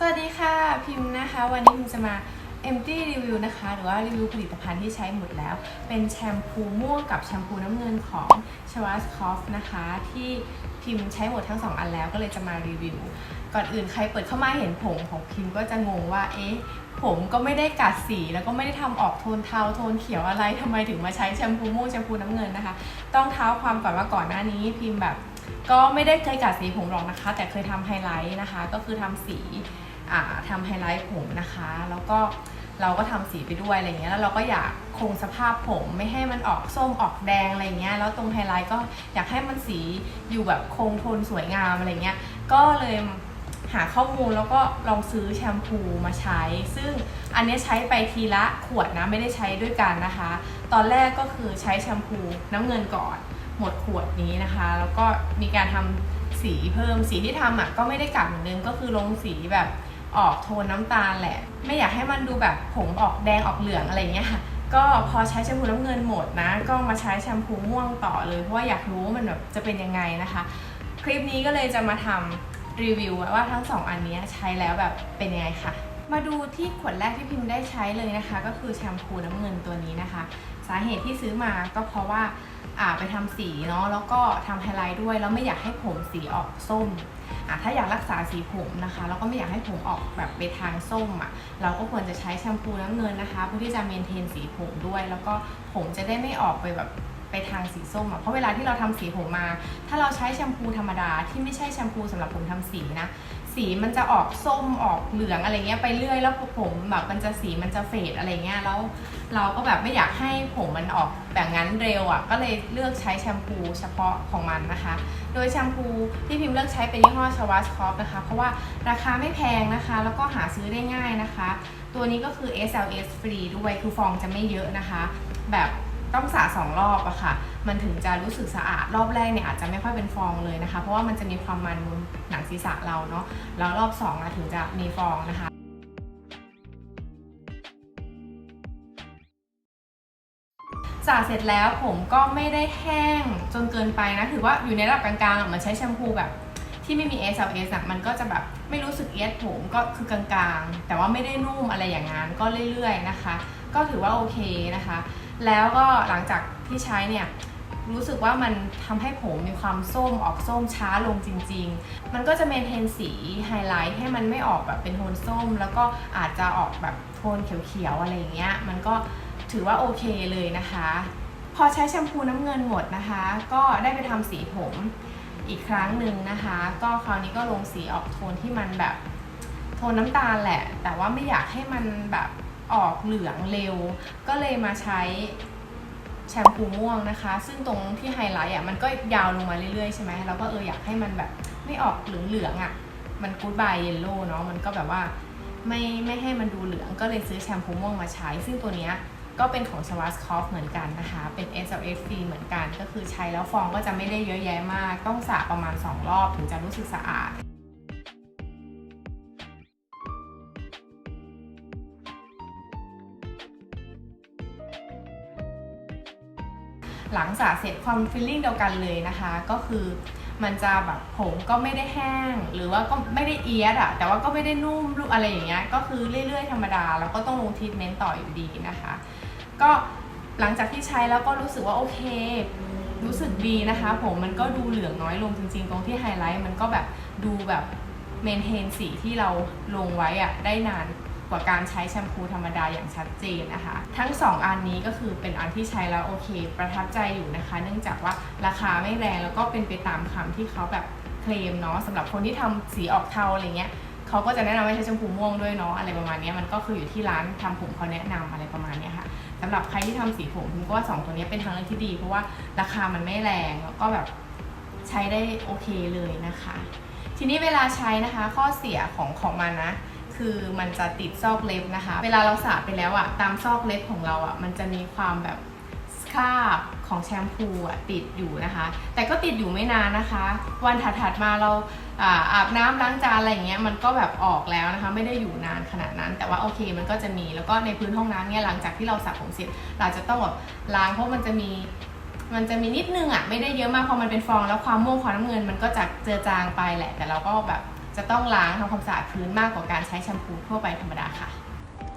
สวัสดีค่ะพิมพ์นะคะ วันนี้พิมพ์จะมา empty review นะคะ หรือว่ารีวิวผลิตภัณฑ์ที่ใช้หมดแล้ว เป็นแชมพูม่วงกับแชมพูน้ำเงินของ s h w a r z k o f นะคะ ที่พิมพ์ใช้หมดทั้ง 2 อันแล้วก็เลยจะมารีวิว ก่อนอื่นใครเปิดเข้ามาเห็นผมของพิมพ์ก็จะงงว่า เอ๊ะ ผมก็ไม่ได้กัดสี แล้วก็ไม่ได้ทำออกโทนเทาโทนเขียวอะไรทำไมถึงมาใช้แชมพูม่วงแชมพูน้ำเงินนะคะ ต้องเท้าความก่อนว่าก่อนหน้านี้พิมพ์แบบ ก็ไม่ได้เคยกัดสีผมหรอกนะคะ แต่เคยทำไฮไลท์นะคะ ก็คือทำสี ทำไฮไลท์ผมนะคะ แล้วก็เราก็ทำสีไปด้วยอะไรเงี้ยแล้วเราก็อยากคงสภาพผมไม่ให้มันออกส้มออกแดงอะไรเงี้ยแล้วตรงไฮไลท์ก็อยากให้มันสีอยู่แบบคงโทนสวยงามอะไรเงี้ยก็เลยหาข้อมูลแล้วก็ลองซื้อแชมพูมาใช้ ซึ่งอันนี้ใช้ไปทีละขวดนะไม่ได้ใช้ด้วยกันนะคะ ตอนแรกก็คือใช้แชมพูน้ำเงินก่อน หมดขวดนี้นะคะ แล้วก็มีการทำสีเพิ่มสีที่ทำอะก็ไม่ได้กลับเหมือนเดิมก็คือลงสีแบบ ออกโทนน้ำตาลแหละ ไม่อยากให้มันดูแบบผมออกแดงออกเหลืองอะไรเงี้ยค่ะก็พอใช้แชมพูน้ำเงินหมดนะ ก็มาใช้แชมพูม่วงต่อเลย เพราะว่าอยากรู้ว่ามันแบบจะเป็นยังไงนะคะ คลิปนี้ก็เลยจะมาทำรีวิวว่าทั้งสองอันนี้ใช้แล้วแบบเป็นยังไงค่ะ มาดูที่ขวดแรกที่พิมพ์ได้ใช้เลยนะคะ ก็คือแชมพูน้ำเงินตัวนี้นะคะ สาเหตุที่ซื้อมาก็เพราะว่าอ่าไปทำสีเนาะแล้วก็ทำไฮไลท์ด้วยแล้วไม่อยากให้ผมสีออกส้ม อะถ้าอยากรักษาสีผมนะคะ แล้วก็ไม่อยากให้ผมออกแบบไปทางส้มอะเราก็ควรจะใช้แชมพูน้ำเงินนะคะ เพื่อที่จะเมนเทนสีผมด้วย แล้วก็ผมจะได้ไม่ออกไปแบบ ไปทางสีส้มอะเพราะเวลาที่เราทำสีผมมา ถ้าเราใช้แชมพูธรรมดาที่ไม่ใช่แชมพูสำหรับผมทำสีนะสีมันจะออกส้มออกเหลืองอะไรเงี้ยไปเรื่อยแล้วผมแบบมันจะสีมันจะเฟดอะไรเงี้ยแล้วเราก็แบบไม่อยากให้ผมมันออกแบบนั้นเร็วอะก็เลยเลือกใช้แชมพูเฉพาะของมันนะคะ โดยแชมพูที่พิมพ์เลือกใช้เป็นยี่ห้อชวาสคอฟนะคะ เพราะว่าราคาไม่แพงนะคะ แล้วก็หาซื้อได้ง่ายนะคะ ตัวนี้ก็คือ SLS ฟรีด้วยคือฟองจะไม่เยอะนะคะ แบบ ต้องสระสองรอบอะค่ะ มันถึงจะรู้สึกสะอาด รอบแรกเนี่ยอาจจะไม่ค่อยเป็นฟองเลยนะคะ เพราะว่ามันจะมีความมันบนหนังศีรษะเราเนาะ แล้วรอบสองอะถึงจะมีฟองนะคะสระเสร็จแล้วผมก็ไม่ได้แห้งจนเกินไปนะ ถือว่าอยู่ในระดับกลางๆอะมันใช้แชมพูแบบที่ไม่มี SLS อะมันก็จะแบบไม่รู้สึกเอียดผมก็คือกลางๆ แต่ว่าไม่ได้นุ่มอะไรอย่างนั้นก็เรื่อยๆนะคะ ก็ถือว่าโอเคนะคะ แล้วก็หลังจากที่ใช้เนี่ยรู้สึกว่ามันทำให้ผมมีความส้มออกส้มช้าลงจริง ๆ มันก็จะเมนเทนสีไฮไลท์ให้มันไม่ออกแบบเป็นโทนส้ม แล้วก็อาจจะออกแบบโทนเขียวๆอะไรอย่างเงี้ย มันก็ถือว่าโอเคเลยนะคะ พอใช้แชมพูน้ำเงินหมดนะคะ ก็ได้ไปทำสีผมอีกครั้งหนึ่งนะคะ ก็คราวนี้ก็ลงสีออกโทนที่มันแบบโทนน้ำตาลแหละ แต่ว่าไม่อยากให้มันแบบ ออกเหลืองเร็ว ก็เลยมาใช้แชมพูม่วงนะคะ ซึ่งตรงที่ไฮไลท์อะมันก็ยาวลงมาเรื่อยๆใช่ไหมเราก็เอออยากให้มันแบบไม่ออกเหลืองๆอะ มันกู๊ดบายเยลโล่เนาะ มันก็แบบว่าไม่ไม่ให้มันดูเหลือง ก็เลยซื้อแชมพูม่วงมาใช้ ซึ่งตัวเนี้ยก็เป็นของ s w a s k o f เหมือนกันนะคะ เป็น SLS ฟรีเหมือนกัน ก็คือใช้แล้วฟองก็จะไม่ได้เยอะแยะมาก ต้องสระประมาณ 2 รอบถึงจะรู้สึกสะอาด หลังสระเสร็จความฟีลลิ่งเดียวกันเลยนะคะ ก็คือมันจะแบบผมก็ไม่ได้แห้ง หรือว่าก็ไม่ได้เอียดอะแต่ว่าก็ไม่ได้นุ่มอะไรอย่างเงี้ยก็คือเรื่อยๆธรรมดา แล้วก็ต้องลงทีทเมนต์ต่ออยู่ดีนะคะ ก็หลังจากที่ใช้แล้วก็รู้สึกว่าโอเค รู้สึกดีนะคะ ผมมันก็ดูเหลืองน้อยลงจริงๆ ตรงที่ไฮไลท์มันก็แบบดูแบบเมนเทนสีที่เราลงไว้อะได้นาน กว่าการใช้แชมพูธรรมดาอย่างชัดเจนนะคะ ทั้ง 2 อันนี้ก็คือเป็นอันที่ใช้แล้วโอเค ประทับใจอยู่นะคะ เนื่องจากว่าราคาไม่แรงแล้วก็เป็นไปตามคำที่เขาแบบเคลมเนาะสำหรับคนที่ทำสีออกเทาอะไรเงี้ยเขาก็จะแนะนำให้ใช้แชมพูม่วงด้วยเนาะอะไรประมาณนี้มันก็คืออยู่ที่ร้านทำผมเขาแนะนำอะไรประมาณนี้ค่ะสำหรับใครที่ทำสีผมผมก็ว่า 2 ตัวนี้เป็นทางเลือกที่ดี เพราะว่าราคามันไม่แรงแล้วก็แบบใช้ได้โอเคเลยนะคะ ทีนี้เวลาใช้นะคะ ข้อเสียของของมันนะ คือมันจะติดซอกเล็บนะคะ เวลาเราสระไปแล้วอะตามซอกเล็บของเราอะมันจะมีความแบบคราบของแชมพูอะติดอยู่นะคะ แต่ก็ติดอยู่ไม่นานนะคะ วันถัดๆมาเราอาอาบน้ำล้างจานอะไรอย่างเงี้ยมันก็แบบออกแล้วนะคะ ไม่ได้อยู่นานขนาดนั้น แต่ว่าโอเคมันก็จะมีแล้วก็ในพื้นห้องน้ำเนี่ยหลังจากที่เราสระผมเสร็จเราจะต้องแบบล้างเพราะมันจะมีมันจะมีนิดนึงอะไม่ได้เยอะมากพอมันเป็นฟองแล้วความม่วงความน้ำเงินมันก็จะเจือจางไปแหละ แต่เราก็แบบ จะต้องล้างทำความสะอาดพื้นมากกว่าการใช้แชมพูทั่วไปธรรมดาค่ะ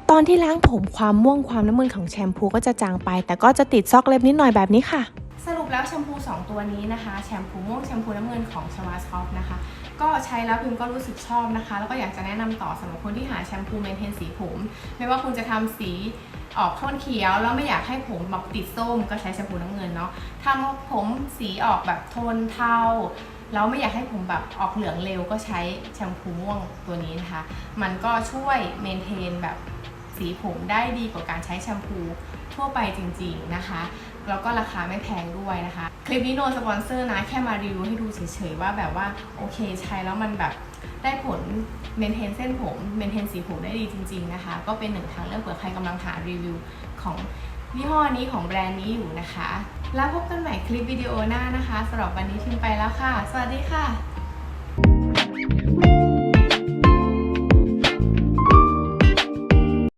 ตอนที่ล้างผมความม่วงความน้ำมันของแชมพูก็จะจางไป แต่ก็จะติดซอกเล็บนิดหน่อยแบบนี้ค่ะ สรุปแล้วแชมพู 2 ตัวนี้นะคะ แชมพูม่วงแชมพูน้ำเงินของชวาสคอฟนะคะ ก็ใช้แล้วพิมก็รู้สึกชอบนะคะ แล้วก็อยากจะแนะนำต่อสำหรับคนที่หาแชมพูเมนเทนสีผม ไม่ว่าคุณจะทำสีออกโทนเขียวแล้วไม่อยากให้ผมแบบติดส้มก็ใช้แชมพูน้ำเงินเนาะทำผมสีออกแบบโทนเทา แล้วไม่อยากให้ผมแบบออกเหลืองเร็วก็ใช้แชมพูม่วงตัวนี้นะคะ มันก็ช่วยเมนเทนแบบสีผมได้ดีกว่าการใช้แชมพูทั่วไปจริงๆนะคะ แล้วก็ราคาไม่แพงด้วยนะคะ คลิปนี้โนสปอนเซอร์นะแค่มารีวิวให้ดูเฉยๆว่าแบบว่าโอเคใช้แล้วมันแบบได้ผลเมนเทนเส้นผมเมนเทนสีผมได้ดีจริง ๆนะคะ ก็เป็นหนึ่งทางเลือกเผื่อใครกำลังหารีวิวของ ยี่ห้อนี้ของแบรนด์นี้อยู่นะคะ แล้วพบกันใหม่คลิปวิดีโอหน้านะคะสำหรับวันนี้ทิมไปแล้วค่ะ สวัสดีค่ะ